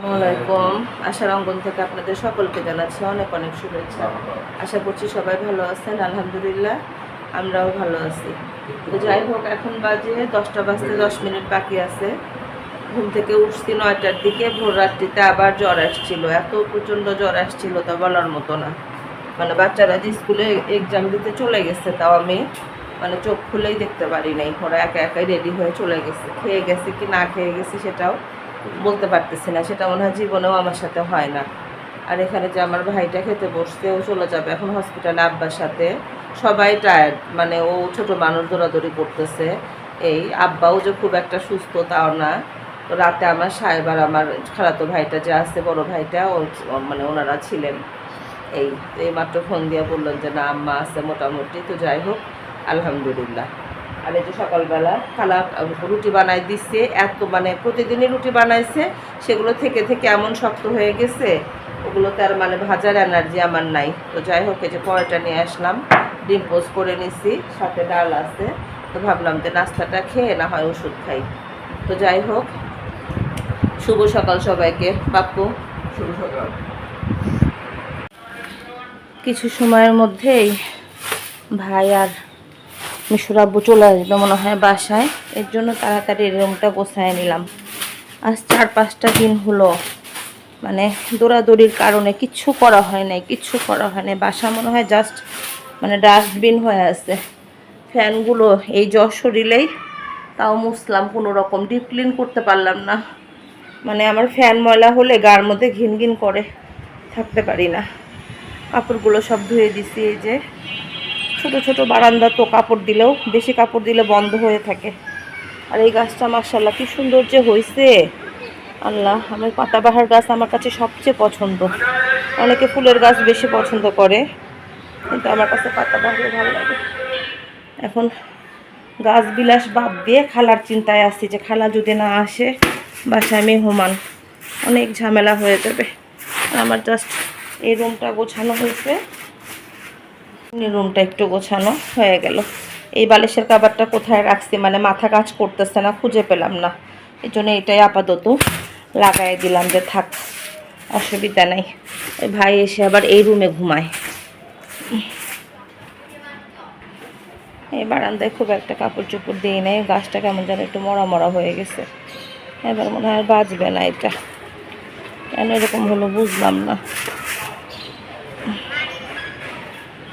আসসালামাইকুম আশার অঙ্গন থেকে আপনাদের সকলকে জানাচ্ছি অনেক অনেক শুভেচ্ছা। আশা করছি সবাই ভালো আছেন, আলহামদুলিল্লাহ, আমরাও ভালো আছি। তো যাই হোক, এখন বাজে দশটা বাজতে দশ মিনিট বাকি আছে। ঘুম থেকে উঠছি নয়টার দিকে, ভোর রাত্রিতে আবার জ্বর আসছিল। এত প্রচণ্ড জ্বর আসছিল তা বলার মতো না। মানে বাচ্চারা যে স্কুলে এক্সাম দিতে চলে গেছে, তাও আমি মানে চোখ খুলেই দেখতে পারি নাই। ওরা একা একাই রেডি হয়ে চলে গেছে। খেয়ে গেছে কি না খেয়ে গেছে সেটাও বলতে পারতেছি না, সেটা মনে হয় জীবনেও আমার সাথে হয় না। আর এখানে যে আমার ভাইটা খেতে বসতে ও চলে যাবে এখন হসপিটালে আব্বার সাথে। সবাই টায়ার্ড মানে ও ছোট মানুষ দৌড়াদৌড়ি করতেছে। এই আব্বাও যে খুব একটা সুস্থ তাও না। রাতে আমার সাহেব আর আমার খালাতো ভাইটা যে আছে, বড় ভাইটা, ও মানে ওনারা ছিলেন। এই তো এই মাত্র ফোন দিয়ে বললেন যে না, আম্মা আছে মোটামুটি, তো যাই হোক, আলহামদুলিল্লাহ। এই যে সকালবেলা খালা রুটি বানাই দিচ্ছে এত মানে প্রতিদিনই রুটি বানাইছে, সেগুলো থেকে থেকে এমন শক্ত হয়ে গেছে, ওগুলোতে আর মানে ভাজার এনার্জি আমার নাই। তো যাই হোক, এই যে পরোটা নিয়ে আসলাম, ডিম পোজ করে নিছি, সাথে ডাল আছে। তো ভাবলাম যে নাস্তাটা খেয়ে না হয় ওষুধ খাই। তো যাই হোক, শুভ সকাল সবাইকে। বাপ্পু, শুভ সকাল। কিছু সময়ের মধ্যেই ভাই আর মিশুর আব্বু চলে আসবে মনে হয় বাসায়। এর জন্য তাড়াতাড়ি রুমটা গোছায় নিলাম। আজ চার পাঁচটা দিন হলো। মানে দৌড়াদৌড়ির কারণে কিচ্ছু করা হয় নাই, কিচ্ছু করা হয় নাই। বাসা মনে হয় জাস্ট মানে ডাস্টবিন হয়ে আছে। ফ্যানগুলো এই জ্বর শরীরেই, তাও মুছলাম কোনো রকম। ডিপ ক্লিন করতে পারলাম না। মানে আমার ফ্যান ময়লা হলে গার মধ্যে ঘিন ঘিন করে, থাকতে পারি না। কাপড়গুলো সব ধুয়ে দিছি এই যে। ছোট ছোট বারান্দা তো কাপড় দিলেও, বেশি কাপড় দিলে বন্ধ হয়ে থাকে। আর এই গাছটা মার্শাল্লাহ কি সুন্দর যে হয়েছে আল্লাহ, আমার পাতাবাহার গাছ আমার কাছে সবচেয়ে পছন্দ। অনেকে ফুলের গাছ বেশি পছন্দ করে, কিন্তু আমার কাছে পাতাবাহার ভালো লাগে। এখন গাছ বিলাস বাদ দিয়ে খালার চিন্তায় আসছি যে খালা যদি না আসে, বাসায় মেহমান, অনেক ঝামেলা হয়ে যাবে। আমার জাস্ট এই রুমটা গোছানো হয়েছে। রুমটা একটু গোছানো হয়ে গেল। এই বালিশের কাবারটা কোথায় রাখছি? মানে মাথা কাজ করতেছে না, খুঁজে পেলাম না। এই জন্য এটাই আপাতত লাগাই দিলাম যে থাক, অসুবিধা নাই। ভাই এসে আবার এই রুমে ঘুমায়। এই বারান্দায় খুব একটা কাপড় চোপড় দিই নাই, গাছটা কেমন যেন একটু মরা মরা হয়ে গেছে। এবার মনে হয় বাঁচবে না এটা। কেন এরকম হলো বুঝলাম না।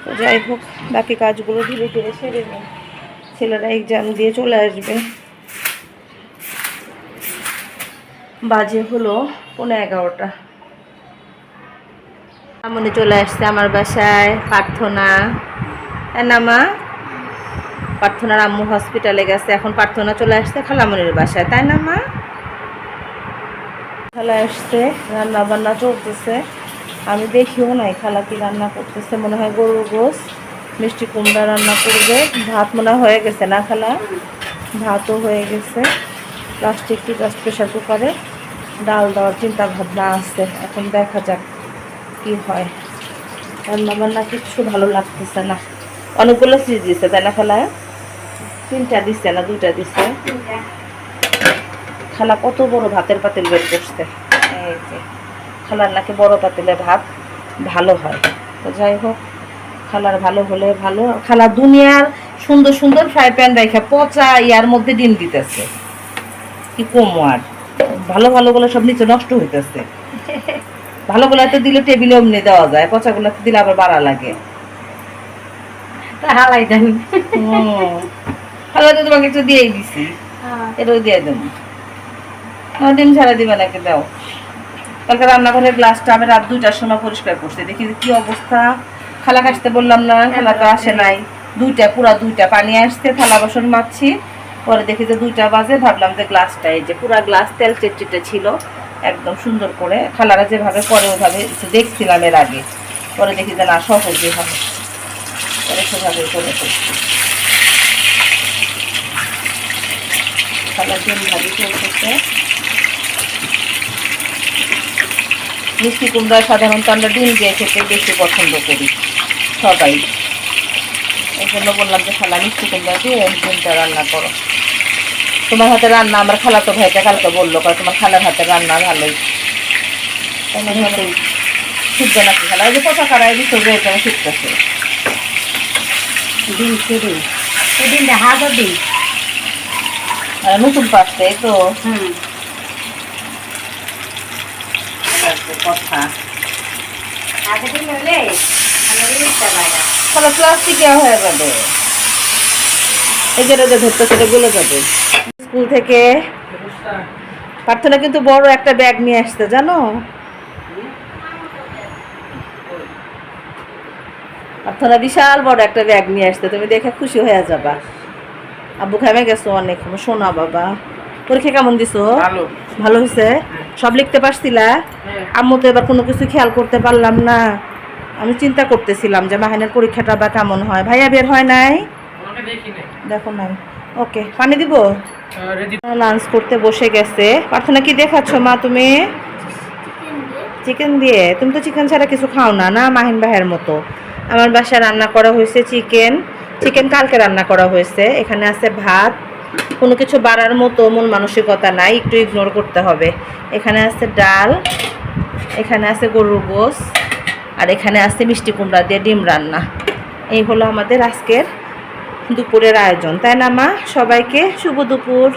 তো যাই হোক, বাকি কাজগুলো ধীরে ধীরে সেরে নেন ছেলেরা এক্সাম দিয়ে চলে আসবে। বাজে হলো পনেরো এগারোটা। আমনে চলে আসছে আমার বাসায়, প্রার্থনা। হ্যাঁ না মা? প্রার্থনার আম্মু হসপিটালে গেছে, এখন প্রার্থনা চলে আসছে খালামনির বাসায়, তাই না মা? খালা আসছে রান্না বান্না চলতেছে। আমি দেখিও নাই, খালা কি রান্না করতেছে? মনে হয় গরুর গোস মিষ্টি কুমড়া রান্না করবে। ভাত মনে হয়ে গেছে না, খালা? ভাতও হয়ে গেছে। প্লাস্টিক কি জাস্ট প্রেশার কুকারে ডাল দেওয়ার চিন্তা ভাবনা আছে। এখন দেখা যাক কি হয়। রান্না বান্না কিচ্ছু ভালো লাগতেছে না। অনেকগুলো চিজ দিচ্ছে তাই না, খালা? তিনটা দিচ্ছে না, দুইটা দিচ্ছে খালা কত বড় ভাতের পাতিল বের করছে? খালার নাকি বড় পাতিলে ভাত ভালো হয়। তো যাই হোক খালার ভালো হলে ভালো। খালা দুনিয়ার সুন্দর সুন্দর ফ্রাই প্যান রেখে পচা ইয়ার মধ্যে ডিম দিতেছে। কি কমো আর? ভালো ভালো ভালোগুলো সব নিচে নষ্ট হইতেছে। ভালোগুলো তো দিলে টেবিলে অমনি দেওয়া যায় পচাগুলো তো দিলে আবার বাড়া লাগে। হালাই দেন। ভালো তো তোমাকে একটু দিয়েই দিছি। এটাও দিয়ে দেবো। ডিম ছাড়া দিবে নাকি? দাও। কালকে রান্নাঘরের গ্লাসটা আমি রাত দুইটার সময় পরিষ্কার করছি। দেখি কি অবস্থা। খালা কাটতে বললাম না খালা তো আসে নাই। দুইটা পুরা দুইটা পানি আসছে থালা বাসন মারছি পরে দেখি যে দুইটা বাজে ভাবলাম যে গ্লাসটা এই যে পুরা গ্লাস তেল চেটচিটে ছিল একদম সুন্দর করে। খালারা যেভাবে করে ওভাবে দেখছিলাম এর আগে। পরে দেখি যে না সহজে হবে পরে সেভাবে করে করছি। খালার ভাজি চলতেছে। মিষ্টি কুমড়া সাধারণত আমরা ডিম দিয়ে খেতে বেশি পছন্দ করি। সবাই। এই জন্য বললাম যে খালা মিষ্টি কুমড়া দিয়ে ডিমটা রান্না করো। তোমার হাতে রান্না আমার খালা তো ভাইটা কালকে বলল কয় তোমার খালার হাতে রান্না ভালোই। শুদ্ধ নাকি খেলা? ওই যে কারাই দিচ্ছে শুদ্ধছে ডিম কেটে সেদিন হাজার ডিম। নতুন পাচ্ছে তো। হুম। কথা। তাহলে প্লাস্টিকে হয়ে যাবে। এই যে ধরতে সেটা গলে যাবে। স্কুল থেকে প্রার্থনা কিন্তু বড় একটা ব্যাগ নিয়ে আসতে জানো? প্রার্থনা বিশাল বড় একটা ব্যাগ নিয়ে আসতে তুমি দেখে খুশি হয়ে যাবা। আব্বু খামে গেছো অনেক শোনা বাবা। পরীক্ষা কেমন দিছো? ভালো। হয়েছে সব লিখতে পারছিলা? আম্মু তো এবার কোনো কিছু খেয়াল করতে পারলাম না। আমি চিন্তা করতেছিলাম যে মাহিনের পরীক্ষাটা বা কেমন হয়। ভাইয়া বের হয় নাই? ওনাকে দেখি নাই। দেখো নাই। ওকে পানি দিব? লাঞ্চ করতে বসে গেছে। প্রার্থনা কি দেখাচ্ছ মা তুমি? চিকেন দিয়ে। তুমি তো চিকেন ছাড়া কিছু খাও না না মাহিন ভাইয়ের মতো? আমার বাসায় রান্না করা হয়েছে চিকেন চিকেন কালকে রান্না করা হয়েছে। এখানে আছে ভাত কোনো কিছু বাড়ার মতো মন মানসিকতা নাই, একটু ইগনোর করতে হবে। এখানে আছে ডাল, এখানে আছে গরুর গোস আর এখানে আছে মিষ্টি কুমড়া দিয়ে ডিম রান্না। এই হলো আমাদের আজকের দুপুরের আয়োজন, তাই না মা? সবাইকে শুভ দুপুর।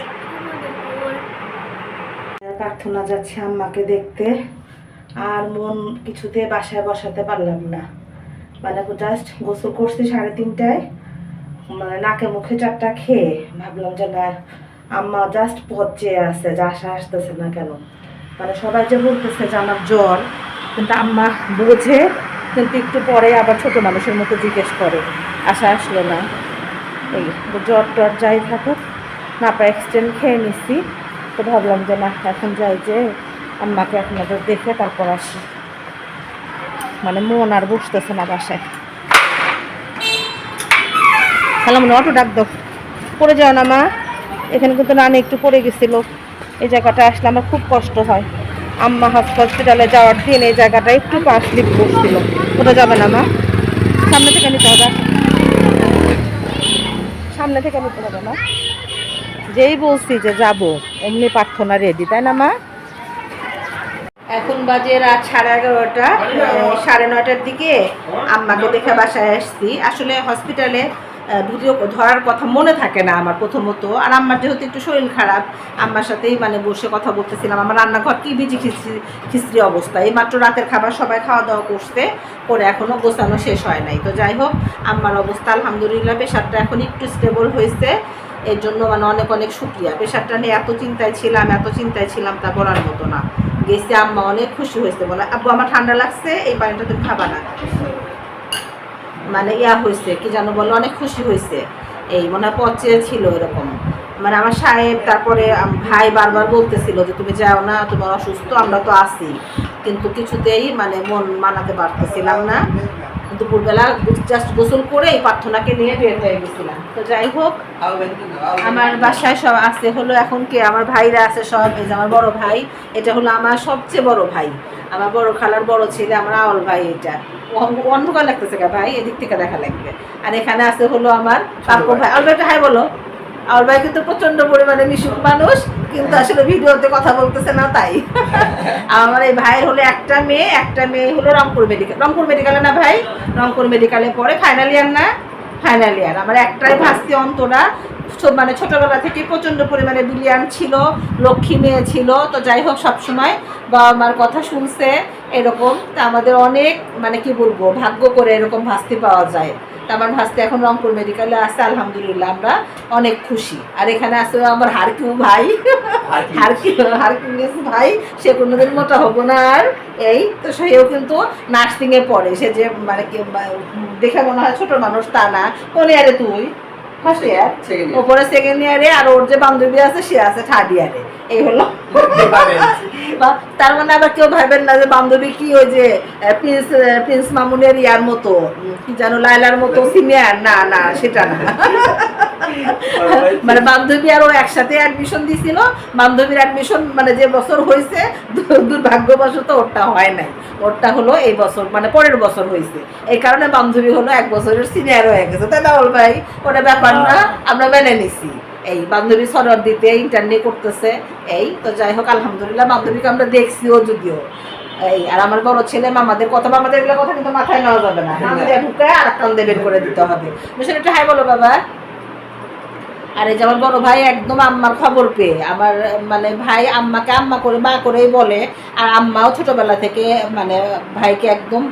প্রার্থনা যাচ্ছে আম্মাকে দেখতে। আর মন কিছুতে বাসায় বসাতে পারলাম না। মানে জাস্ট গোসল করছি সাড়ে তিনটায়। মানে নাকে মুখে চারটা খেয়ে ভাবলাম যে না, আম্মা জাস্ট পচে আছে, যে আশা আসতেছে না কেন? মানে সবাই যে বলতেছে যে আমার জ্বর, কিন্তু আম্মা বোঝে, কিন্তু একটু পরে আবার ছোট মানুষের মতো জিজ্ঞেস করে, আশা আসলো না। এই জ্বর টর যাই থাকুক, নাপা এক্সটেন্ড খেয়ে নিছি, তো ভাবলাম যে না, এখন যাই যে আম্মাকে আপনাদের দেখে তারপর আসি। মানে মন আর বসতেছে না বাসায়। হ্যালো মনে অটো ডাক পড়ে যাও না মা। এখানে কিন্তু নানি একটু পড়ে গেছিল। এই জায়গাটা আসলে আমার খুব কষ্ট হয়। আম্মা হসপিটালে যাওয়ার দিন এই জায়গাটা একটু পা স্লিপ বসছিল ওটা যাবে না মা। সামনে থেকে নিতে হবে। সামনে থেকে নিতে হবে না যেই বলছি যে যাব, অমনি প্রার্থনা রেডি তাই না মা? এখন বাজে রাত সাড়ে এগারোটা, সাড়ে নয়টার দিকে আম্মাকে দেখে বাসায় আসছি। আসলে হসপিটালে ভিডিও ধরার কথা মনে থাকে না আমার প্রথমত। আর আম্মার যেহেতু একটু শরীর খারাপ, আম্মার সাথেই মানে বসে কথা বলতেছিলাম। আমার রান্নাঘর কি বিজি খিস্ত্রি খিস্ত্রি অবস্থা। এই মাত্র রাতের খাবার সবাই খাওয়া দাওয়া করছে করে এখনও গোছানো শেষ হয় নাই। তো যাই হোক, আম্মার অবস্থা আলহামদুলিল্লাহ। প্রেশারটা এখন একটু স্টেবল হয়েছে। এর জন্য মানে অনেক অনেক শুক্রিয়া। প্রেশারটা নিয়ে এত চিন্তায় ছিলাম, এত চিন্তায় ছিলাম তা বলার মতো না। গেছে আম্মা অনেক খুশি হয়েছে বলে, আব্বু, আমার ঠান্ডা লাগছে, এই পানিটা তুমি খাবা না। মানে ইয়া হয়েছে, কি যেন বলো, অনেক খুশি হয়েছে। এই মনে হয় পচে ছিল এরকম। মানে আমার সাহেব, তারপরে ভাই বারবার বলতেছিল যে, তুমি যাও না, তোমার অসুস্থ, আমরা তো আছি। কিন্তু কিছুতেই মানে মন মানাতে পারতেছিলাম না। দুপুরবেলা জাস্ট গোসল করে এই প্রার্থনাকে নিয়ে বের হয়ে গেছিলাম। তো যাই হোক আমার বাসায় সব আছে হলো এখন কি? আমার ভাইরা আছে সব এই যে আমার বড় ভাই এটা হলো আমার সবচেয়ে বড় ভাই। আমার বড় খালার বড় ছেলে আমার আওল ভাই এটা। অন্ধ- অন্ধকার লাগতেছে কা ভাই এদিক থেকে দেখা লাগবে। আর এখানে আছে হলো আমার পাপ্পু ভাই। আওল ভাইটা হাই বলো। আওল ভাই কিন্তু প্রচণ্ড পরিমাণে মিশুক মানুষ। কিন্তু আসলে ভিডিওতে কথা বলতেছে না, তাই। আমার এই ভাইয়ের হলো একটা মেয়ে একটা মেয়ে হলো রংপুর মেডিকেল রংপুর মেডিকেলে না ভাই? রংপুর মেডিকেলে পড়ে ফাইনাল ইয়ার না? ফাইনাল ইয়ার আমার একটাই ভাস্তি অন্তরা। মানে ছোটবেলা থেকে প্রচণ্ড পরিমাণে বিলিয়ান ছিল, লক্ষ্মী মেয়ে ছিল, তো যাই হোক সবসময় বাবা মার কথা শুনছে, এরকম। তা আমাদের অনেক মানে কি বলব, ভাগ্য করে এরকম ভাস্তি পাওয়া যায়। তা আমার ভাস্তি এখন রংপুর মেডিকেলে আছে আলহামদুলিল্লাহ আমরা অনেক খুশি। আর এখানে আছে আমার হারকিউ ভাই। হারকিউ। হারকিউলিস ভাই সে কোনোদিন মোটা হব না আর এই তো সেও কিন্তু নার্সিংয়ে পড়ে। সে যে মানে কি দেখে মনে হয় ছোট মানুষ তা না। কোন ইয়ারে তুই? First year. ওপরে সেকেন্ড ইয়ারে আর ওর যে বান্ধবী আছে সে আছে থার্ড ইয়ারে এই হলো। তার মানে আবার কেউ ভাবেন না যে বান্ধবী কি ওই যে প্রিন্স প্রিন্স মামুনের ইয়ার মতো? কি জানো লাইলার মতো সিনিয়র? না না সেটা না। মানে বান্ধবী আর ও একসাথে অ্যাডমিশন দিছিল। বান্ধবীর অ্যাডমিশন মানে যে বছর হয়েছে দুর্ভাগ্যবশত ওরটা হয় নাই। ওরটা হলো এই বছর মানে পরের বছর হয়েছে। এই কারণে বান্ধবী হলো এক বছরের সিনিয়র হয়ে গেছে। তাই না ভাই? ওটা ব্যাপার না। আমরা মেনে নিছি। এই বান্ধবী সরর দিতে ইন্টারনে করতেছে এই তো যাই হোক আলহামদুলিল্লাহ বান্ধবীকে আমরা দেখছিও যদিও। এই আর আমার বড় ছেলে মামাদের কথা মামাদের এগুলো কথা কিন্তু মাথায় নেওয়া যাবে না। আমাদের ঢুকে ঢুকায় আর একটা বের করে দিতে হবে। মিশন একটু হাই বলো বাবা। আর এই যে আমার বড় ভাই একদম আম্মার খবর পেয়ে। আমার মানে ভাই আম্মাকে আম্মা করে মা করেই বলে। আর আম্মাও ছোটবেলা থেকে মানে ভাইকে একদম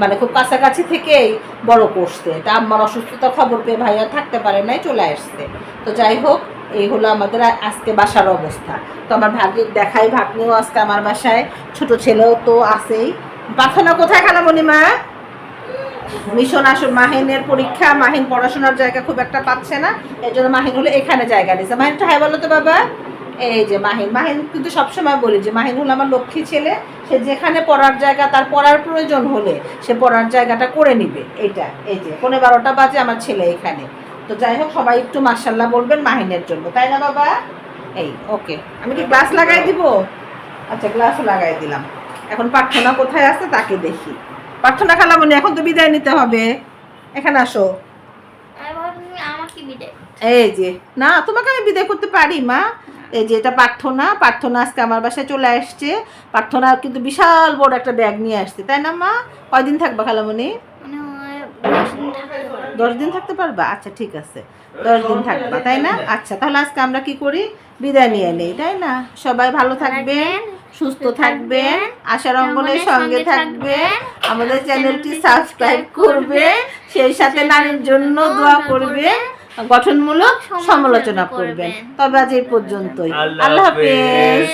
মানে খুব কাছাকাছি থেকেই বড় করছে। তা আম্মার অসুস্থতার খবর পেয়ে ভাই আর থাকতে পারে নাই, চলে আসছে। তো যাই হোক, এই হলো আমাদের আজকে বাসার অবস্থা। তো আমার ভাগ্যে দেখাই, ভাগ্নেও আজকে আমার বাসায়। ছোট ছেলেও তো আছেই। প্রার্থনা কোথায় খালামণি মা? মিশন আসুন, মাহিনের পরীক্ষা, মাহিন পড়াশোনার জায়গা খুব একটা পাচ্ছে না এই জন্য মাহিন হলো এখানে জায়গা নিয়েছে মাহিন একটু হ্যাঁ বলো তো বাবা। এই যে মাহিন মাহিন কিন্তু সবসময় বলি যে মাহিন হলো আমার লক্ষ্মী ছেলে, সে যেখানে পড়ার জায়গা তার পড়ার প্রয়োজন হলে সে পড়ার জায়গাটা করে নিবে। এইটা, এই যে পনেরো বারোটা বাজে আমার ছেলে এখানে। তো যাই হোক, সবাই একটু মার্শাল্লাহ বলবেন মাহিনের জন্য, তাই না বাবা? এই, ওকে। আমি কি গ্লাস লাগাই দিব? আচ্ছা গ্লাসও লাগাই দিলাম। এখন প্রার্থনা কোথায় আছে তাকে দেখি। প্রার্থনা খালামনি এখন তো বিদায় নিতে হবে। এখানে আসো। এই যে না তোমাকে আমি বিদায় করতে পারি মা। এই যে এটা প্রার্থনা। প্রার্থনা আজকে আমার বাসায় চলে আসছে। প্রার্থনা কিন্তু বিশাল বড় একটা ব্যাগ নিয়ে আসছে তাই না মা? কয়দিন থাকবা খালামনি? মানে ওই দশ দিন থাকতে দশ দিন থাকতে পারবা? আচ্ছা ঠিক আছে। দশ দিন থাকবা তাই না? আচ্ছা তাহলে আজকে আমরা কি করি? বিদায় নিয়ে নেই তাই না? সবাই ভালো থাকবেন সুস্থ থাকবেন আশার অঙ্গনের সঙ্গে থাকবেন। আমাদের চ্যানেলটি সাবস্ক্রাইব করবে সেই সাথে নারীর জন্য দোয়া করবে গঠনমূলক সমালোচনা করবেন তবে আজ এই পর্যন্তই। আল্লাহ। হাফেজ।